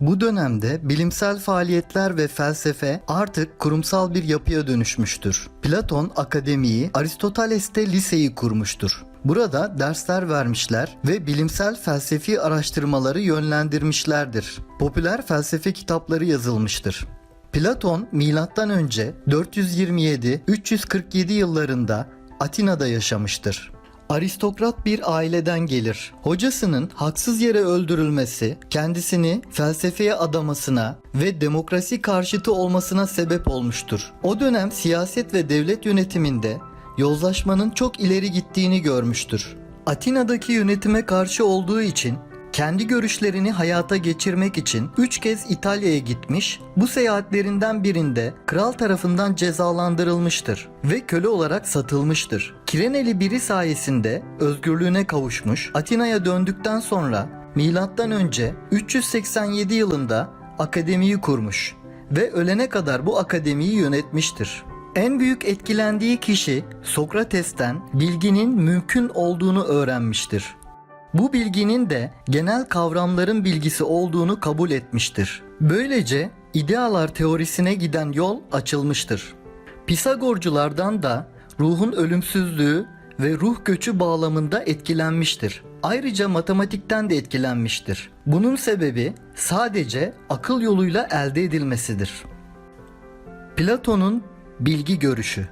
Bu dönemde bilimsel faaliyetler ve felsefe artık kurumsal bir yapıya dönüşmüştür. Platon akademiyi, Aristoteles de liseyi kurmuştur. Burada dersler vermişler ve bilimsel felsefi araştırmaları yönlendirmişlerdir. Popüler felsefe kitapları yazılmıştır. Platon milattan önce 427-347 yıllarında Atina'da yaşamıştır. Aristokrat bir aileden gelir. Hocasının haksız yere öldürülmesi kendisini felsefeye adamasına ve demokrasi karşıtı olmasına sebep olmuştur. O dönem siyaset ve devlet yönetiminde yozlaşmanın çok ileri gittiğini görmüştür. Atina'daki yönetime karşı olduğu için kendi görüşlerini hayata geçirmek için 3 kez İtalya'ya gitmiş, bu seyahatlerinden birinde kral tarafından cezalandırılmıştır ve köle olarak satılmıştır. Kireneli biri sayesinde özgürlüğüne kavuşmuş, Atina'ya döndükten sonra milattan önce 387 yılında akademiyi kurmuş ve ölene kadar bu akademiyi yönetmiştir. En büyük etkilendiği kişi Sokrates'ten bilginin mümkün olduğunu öğrenmiştir. Bu bilginin de genel kavramların bilgisi olduğunu kabul etmiştir. Böylece idealar teorisine giden yol açılmıştır. Pisagorculardan da ruhun ölümsüzlüğü ve ruh göçü bağlamında etkilenmiştir. Ayrıca matematikten de etkilenmiştir. Bunun sebebi sadece akıl yoluyla elde edilmesidir. Platon'un bilgi görüşü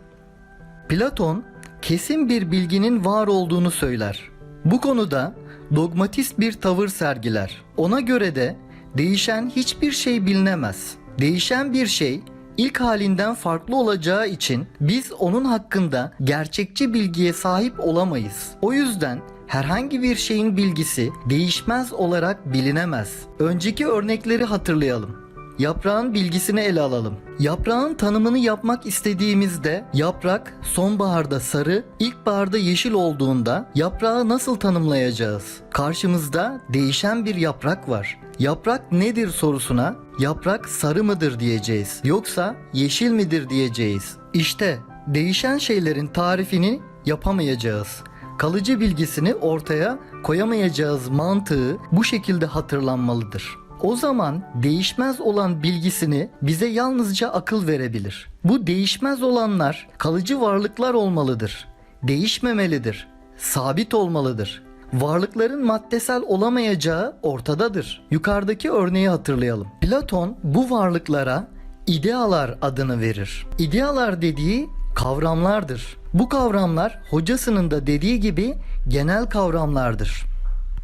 Platon kesin bir bilginin var olduğunu söyler. Bu konuda dogmatist bir tavır sergiler. Ona göre de değişen hiçbir şey bilinemez. Değişen bir şey ilk halinden farklı olacağı için biz onun hakkında gerçekçi bilgiye sahip olamayız. O yüzden herhangi bir şeyin bilgisi değişmez olarak bilinemez. Önceki örnekleri hatırlayalım. Yaprağın bilgisini ele alalım. Yaprağın tanımını yapmak istediğimizde yaprak sonbaharda sarı, ilkbaharda yeşil olduğunda yaprağı nasıl tanımlayacağız? Karşımızda değişen bir yaprak var. Yaprak nedir sorusuna yaprak sarı mıdır diyeceğiz. Yoksa yeşil midir diyeceğiz. İşte değişen şeylerin tarifini yapamayacağız. Kalıcı bilgisini ortaya koyamayacağız mantığı bu şekilde hatırlanmalıdır. O zaman değişmez olan bilgisini bize yalnızca akıl verebilir. Bu değişmez olanlar kalıcı varlıklar olmalıdır. Değişmemelidir. Sabit olmalıdır. Varlıkların maddesel olamayacağı ortadadır. Yukarıdaki örneği hatırlayalım. Platon bu varlıklara idealar adını verir. İdealar dediği kavramlardır. Bu kavramlar hocasının da dediği gibi genel kavramlardır.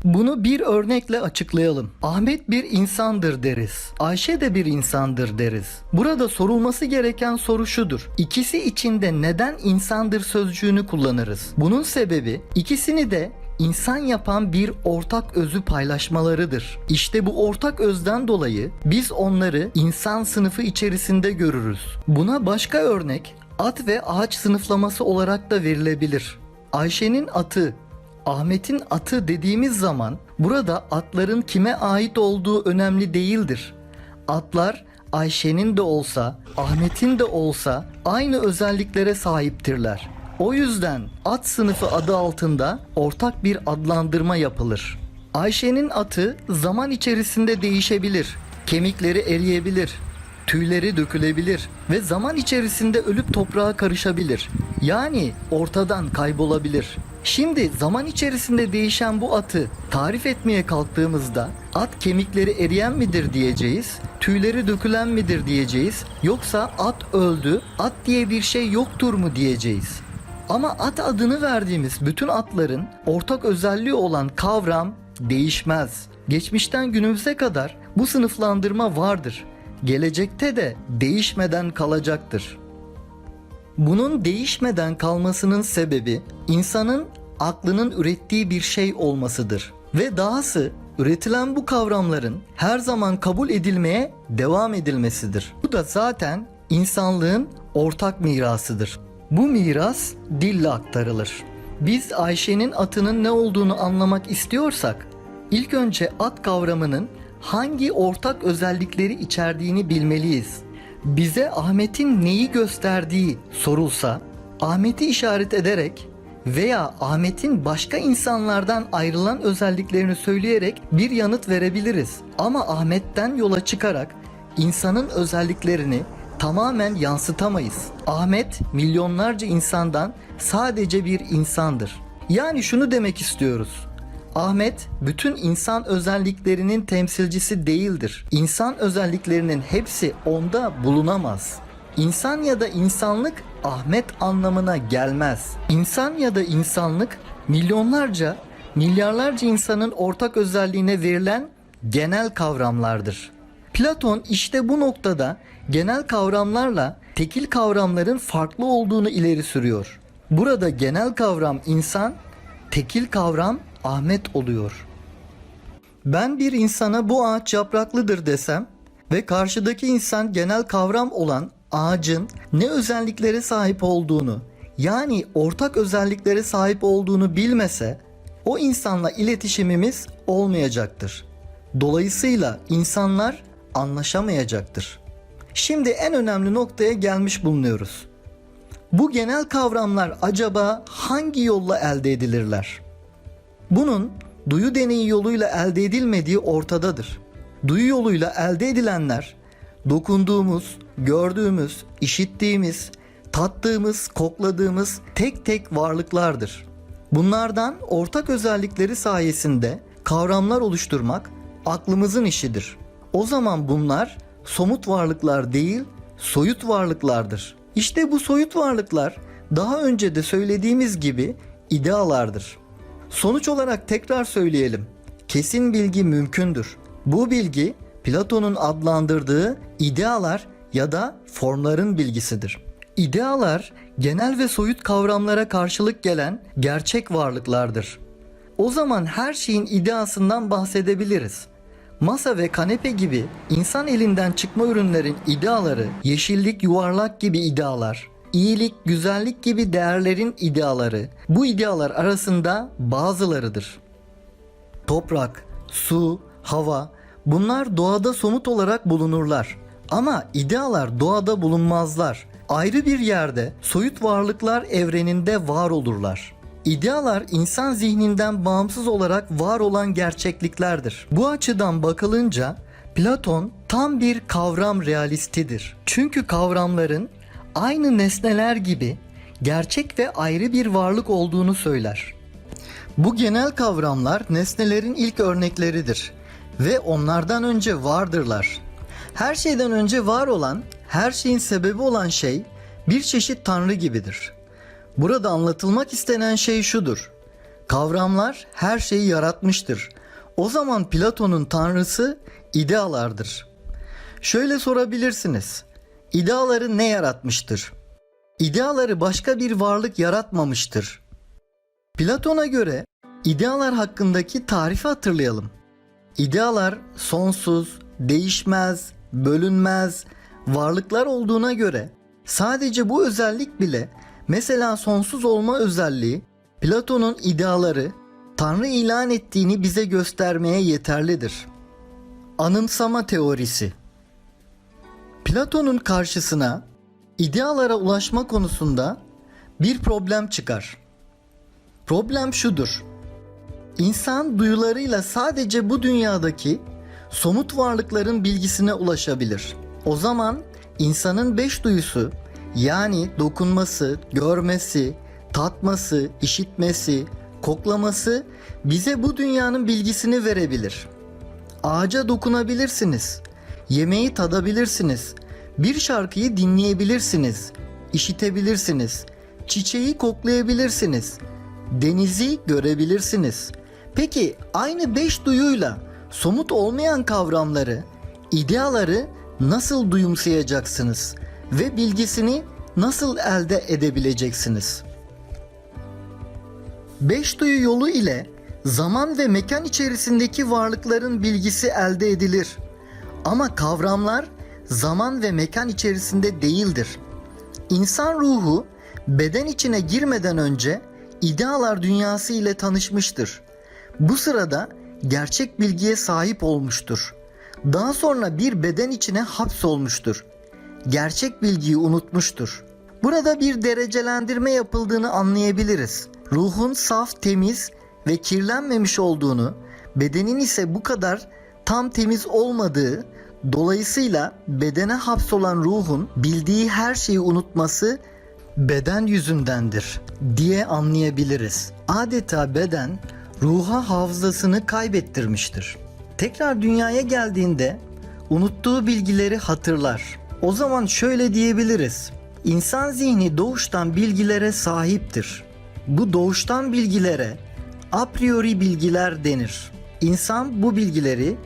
Bunu bir örnekle açıklayalım. Ahmet bir insandır deriz. Ayşe de bir insandır deriz. Burada sorulması gereken soru şudur. İkisi içinde neden insandır sözcüğünü kullanırız? Bunun sebebi ikisini de insan yapan bir ortak özü paylaşmalarıdır. İşte bu ortak özden dolayı biz onları insan sınıfı içerisinde görürüz. Buna başka örnek at ve ağaç sınıflaması olarak da verilebilir. Ayşe'nin atı Ahmet'in atı dediğimiz zaman burada atların kime ait olduğu önemli değildir. Atlar Ayşe'nin de olsa, Ahmet'in de olsa aynı özelliklere sahiptirler. O yüzden at sınıfı adı altında ortak bir adlandırma yapılır. Ayşe'nin atı zaman içerisinde değişebilir. Kemikleri eriyebilir, tüyleri dökülebilir ve zaman içerisinde ölüp toprağa karışabilir. Yani ortadan kaybolabilir. Şimdi zaman içerisinde değişen bu atı tarif etmeye kalktığımızda at kemikleri eriyen midir diyeceğiz, tüyleri dökülen midir diyeceğiz, yoksa at öldü, at diye bir şey yoktur mu diyeceğiz. Ama at adını verdiğimiz bütün atların ortak özelliği olan kavram değişmez. Geçmişten günümüze kadar bu sınıflandırma vardır. Gelecekte de değişmeden kalacaktır. Bunun değişmeden kalmasının sebebi insanın aklının ürettiği bir şey olmasıdır. Ve dahası üretilen bu kavramların her zaman kabul edilmeye devam edilmesidir. Bu da zaten insanlığın ortak mirasıdır. Bu miras dille aktarılır. Biz Ayşe'nin atının ne olduğunu anlamak istiyorsak ilk önce at kavramının hangi ortak özellikleri içerdiğini bilmeliyiz bize Ahmet'in neyi gösterdiği sorulsa Ahmet'i işaret ederek veya Ahmet'in başka insanlardan ayrılan özelliklerini söyleyerek bir yanıt verebiliriz. Ama Ahmet'ten yola çıkarak insanın özelliklerini tamamen yansıtamayız. Ahmet milyonlarca insandan sadece bir insandır. Yani şunu demek istiyoruz. Ahmet bütün insan özelliklerinin temsilcisi değildir. İnsan özelliklerinin hepsi onda bulunamaz. İnsan ya da insanlık Ahmet anlamına gelmez. İnsan ya da insanlık milyonlarca, milyarlarca insanın ortak özelliğine verilen genel kavramlardır. Platon işte bu noktada genel kavramlarla tekil kavramların farklı olduğunu ileri sürüyor. Burada genel kavram insan, tekil kavram Ahmet oluyor. Ben bir insana bu ağaç yapraklıdır desem ve karşıdaki insan genel kavram olan ağacın ne özelliklere sahip olduğunu yani ortak özelliklere sahip olduğunu bilmese o insanla iletişimimiz olmayacaktır. Dolayısıyla insanlar anlaşamayacaktır. Şimdi en önemli noktaya gelmiş bulunuyoruz. Bu genel kavramlar acaba hangi yolla elde edilirler? Bunun duyu deneyi yoluyla elde edilmediği ortadadır. Duyu yoluyla elde edilenler dokunduğumuz, gördüğümüz, işittiğimiz, tattığımız, kokladığımız tek tek varlıklardır. Bunlardan ortak özellikleri sayesinde kavramlar oluşturmak aklımızın işidir. O zaman bunlar somut varlıklar değil, soyut varlıklardır. İşte bu soyut varlıklar daha önce de söylediğimiz gibi idealardır. Sonuç olarak tekrar söyleyelim. Kesin bilgi mümkündür. Bu bilgi Platon'un adlandırdığı idealar ya da formların bilgisidir. İdealar genel ve soyut kavramlara karşılık gelen gerçek varlıklardır. O zaman her şeyin ideasından bahsedebiliriz. Masa ve kanepe gibi insan elinden çıkma ürünlerin ideaları, yeşillik, yuvarlak gibi idealar, iyilik, güzellik gibi değerlerin ideaları, bu idealar arasında bazılarıdır. Toprak, su, hava bunlar doğada somut olarak bulunurlar. Ama idealar doğada bulunmazlar. Ayrı bir yerde soyut varlıklar evreninde var olurlar. İdealar insan zihninden bağımsız olarak var olan gerçekliklerdir. Bu açıdan bakılınca Platon tam bir kavram realistidir. Çünkü kavramların aynı nesneler gibi gerçek ve ayrı bir varlık olduğunu söyler. Bu genel kavramlar nesnelerin ilk örnekleridir ve onlardan önce vardırlar. Her şeyden önce var olan, her şeyin sebebi olan şey bir çeşit tanrı gibidir. Burada anlatılmak istenen şey şudur. Kavramlar her şeyi yaratmıştır. O zaman Platon'un tanrısı idealardır. Şöyle sorabilirsiniz. İdeaları ne yaratmıştır? İdeaları başka bir varlık yaratmamıştır. Platon'a göre idealar hakkındaki tarifi hatırlayalım. İdealar sonsuz, değişmez, bölünmez varlıklar olduğuna göre sadece bu özellik bile mesela sonsuz olma özelliği Platon'un ideaları Tanrı ilan ettiğini bize göstermeye yeterlidir. Anımsama teorisi Platon'un karşısına idealara ulaşma konusunda bir problem çıkar. Problem şudur. İnsan duyularıyla sadece bu dünyadaki somut varlıkların bilgisine ulaşabilir. O zaman insanın beş duyusu yani dokunması, görmesi, tatması, işitmesi, koklaması bize bu dünyanın bilgisini verebilir. Ağaca dokunabilirsiniz. Yemeği tadabilirsiniz. Bir şarkıyı dinleyebilirsiniz. işitebilirsiniz. Çiçeği koklayabilirsiniz. Denizi görebilirsiniz. Peki aynı beş duyuyla somut olmayan kavramları, ideaları nasıl duyumsayacaksınız ve bilgisini nasıl elde edebileceksiniz? Beş duyu yolu ile zaman ve mekan içerisindeki varlıkların bilgisi elde edilir. Ama kavramlar zaman ve mekan içerisinde değildir. İnsan ruhu beden içine girmeden önce idealar dünyası ile tanışmıştır. Bu sırada gerçek bilgiye sahip olmuştur. Daha sonra bir beden içine hapsolmuştur. Gerçek bilgiyi unutmuştur. Burada bir derecelendirme yapıldığını anlayabiliriz. ruhun saf, temiz ve kirlenmemiş olduğunu, bedenin ise bu kadar tam temiz olmadığı, dolayısıyla bedene hapsolan ruhun bildiği her şeyi unutması beden yüzündendir diye anlayabiliriz. Adeta beden ruha hafızasını kaybettirmiştir. Tekrar dünyaya geldiğinde unuttuğu bilgileri hatırlar. O zaman şöyle diyebiliriz. İnsan zihni doğuştan bilgilere sahiptir. Bu doğuştan bilgilere a priori bilgiler denir. İnsan bu bilgileri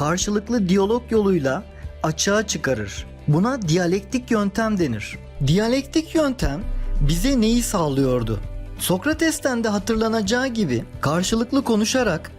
karşılıklı diyalog yoluyla açığa çıkarır. Buna diyalektik yöntem denir. Diyalektik yöntem bize neyi sağlıyordu? Sokrates'ten de hatırlanacağı gibi karşılıklı konuşarak,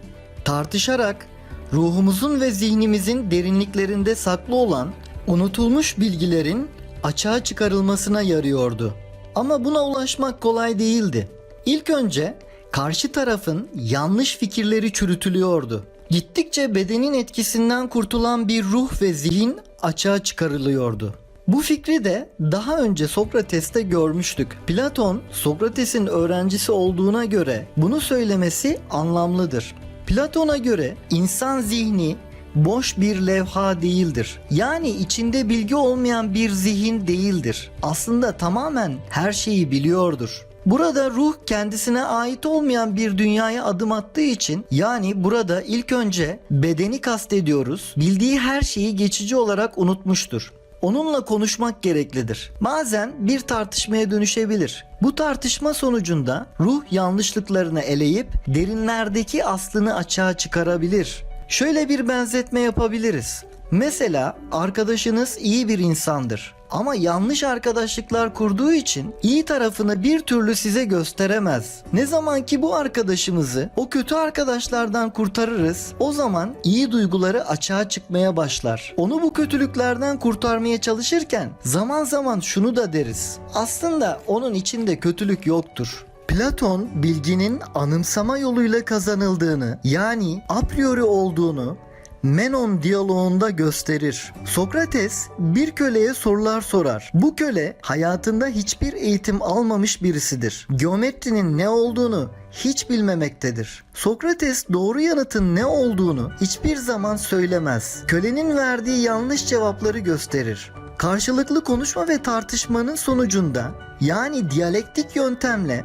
tartışarak ruhumuzun ve zihnimizin derinliklerinde saklı olan unutulmuş bilgilerin açığa çıkarılmasına yarıyordu. Ama buna ulaşmak kolay değildi. İlk önce karşı tarafın yanlış fikirleri çürütülüyordu. Gittikçe bedenin etkisinden kurtulan bir ruh ve zihin açığa çıkarılıyordu. Bu fikri de daha önce Sokrates'te görmüştük. Platon, Sokrates'in öğrencisi olduğuna göre bunu söylemesi anlamlıdır. Platon'a göre insan zihni boş bir levha değildir. Yani içinde bilgi olmayan bir zihin değildir. Aslında tamamen her şeyi biliyordur. Burada ruh kendisine ait olmayan bir dünyaya adım attığı için yani burada ilk önce bedeni kastediyoruz. Bildiği her şeyi geçici olarak unutmuştur. Onunla konuşmak gereklidir. Bazen bir tartışmaya dönüşebilir. Bu tartışma sonucunda ruh yanlışlıklarını eleyip derinlerdeki aslını açığa çıkarabilir. Şöyle bir benzetme yapabiliriz. Mesela arkadaşınız iyi bir insandır ama yanlış arkadaşlıklar kurduğu için iyi tarafını bir türlü size gösteremez. Ne zaman ki bu arkadaşımızı o kötü arkadaşlardan kurtarırız, o zaman iyi duyguları açığa çıkmaya başlar. Onu bu kötülüklerden kurtarmaya çalışırken zaman zaman şunu da deriz. Aslında onun içinde kötülük yoktur. Platon bilginin anımsama yoluyla kazanıldığını yani a priori olduğunu Menon diyaloğunda gösterir. Sokrates bir köleye sorular sorar. Bu köle hayatında hiçbir eğitim almamış birisidir. Geometrinin ne olduğunu hiç bilmemektedir. Sokrates doğru yanıtın ne olduğunu hiçbir zaman söylemez. Kölenin verdiği yanlış cevapları gösterir. Karşılıklı konuşma ve tartışmanın sonucunda yani diyalektik yöntemle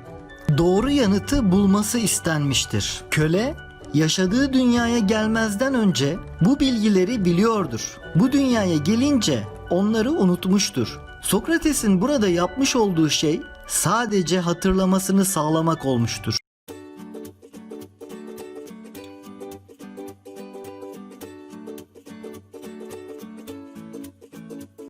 doğru yanıtı bulması istenmiştir. Köle yaşadığı dünyaya gelmezden önce bu bilgileri biliyordur. Bu dünyaya gelince onları unutmuştur. Sokrates'in burada yapmış olduğu şey sadece hatırlamasını sağlamak olmuştur.